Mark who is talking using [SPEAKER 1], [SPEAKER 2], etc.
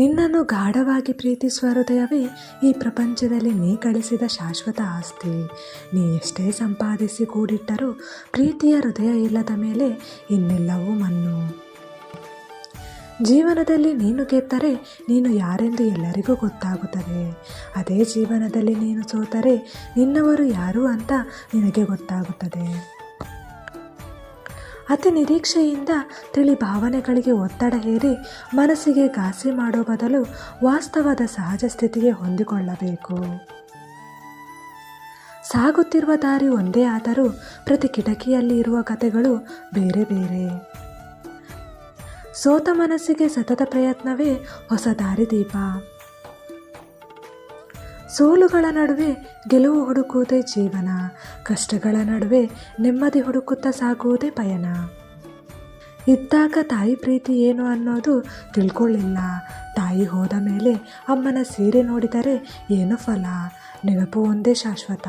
[SPEAKER 1] ನಿನ್ನನ್ನು ಗಾಢವಾಗಿ ಪ್ರೀತಿಸುವ ಹೃದಯವೇ ಈ ಪ್ರಪಂಚದಲ್ಲಿ ನೀ ಗಳಿಸಿದ ಶಾಶ್ವತ ಆಸ್ತಿ. ನೀ ಎಷ್ಟೇ ಸಂಪಾದಿಸಿ ಕೂಡಿಟ್ಟರೂ ಪ್ರೀತಿಯ ಹೃದಯ ಇಲ್ಲದ ಮೇಲೆ ಇನ್ನೆಲ್ಲವೂ ಮಣ್ಣು. ಜೀವನದಲ್ಲಿ ನೀನು ಗೆದ್ದರೆ ನೀನು ಯಾರೆಂದು ಎಲ್ಲರಿಗೂ ಗೊತ್ತಾಗುತ್ತದೆ. ಅದೇ ಜೀವನದಲ್ಲಿ ನೀನು ಸೋತರೆ ನಿನ್ನವರು ಯಾರು ಅಂತ ನಿನಗೆ ಗೊತ್ತಾಗುತ್ತದೆ. ಅತಿ ನಿರೀಕ್ಷೆಯಿಂದ ತಿಳಿ ಭಾವನೆಗಳಿಗೆ ಒತ್ತಡ ಹೇರಿ ಮನಸ್ಸಿಗೆ ಘಾಸಿ ಮಾಡೋ ಬದಲು ವಾಸ್ತವದ ಸಹಜ ಸ್ಥಿತಿಗೆ ಹೊಂದಿಕೊಳ್ಳಬೇಕು. ಸಾಗುತ್ತಿರುವ ದಾರಿ ಒಂದೇ ಆದರೂ ಪ್ರತಿ ಕಿಟಕಿಯಲ್ಲಿ ಇರುವ ಕಥೆಗಳು ಬೇರೆ ಬೇರೆ. ಸೋತ ಮನಸ್ಸಿಗೆ ಸತತ ಪ್ರಯತ್ನವೇ ಹೊಸ ದಾರಿದೀಪ ಸೋಲುಗಳ ನಡುವೆ ಗೆಲುವು ಹುಡುಕುವುದೇ ಜೀವನ, ಕಷ್ಟಗಳ ನಡುವೆ ನೆಮ್ಮದಿ ಹುಡುಕುತ್ತಾ ಸಾಗುವುದೇ ಪಯಣ. ಇದ್ದಾಗ ತಾಯಿ ಪ್ರೀತಿ ಏನು ಅನ್ನೋದು ತಿಳ್ಕೊಳ್ಳಿಲ್ಲ. ತಾಯಿ ಹೋದ ಮೇಲೆ ಅಮ್ಮನ ಸೀರೆ ನೋಡಿದರೆ ಏನು ಫಲ? ನೆನಪು ಒಂದೇ ಶಾಶ್ವತ.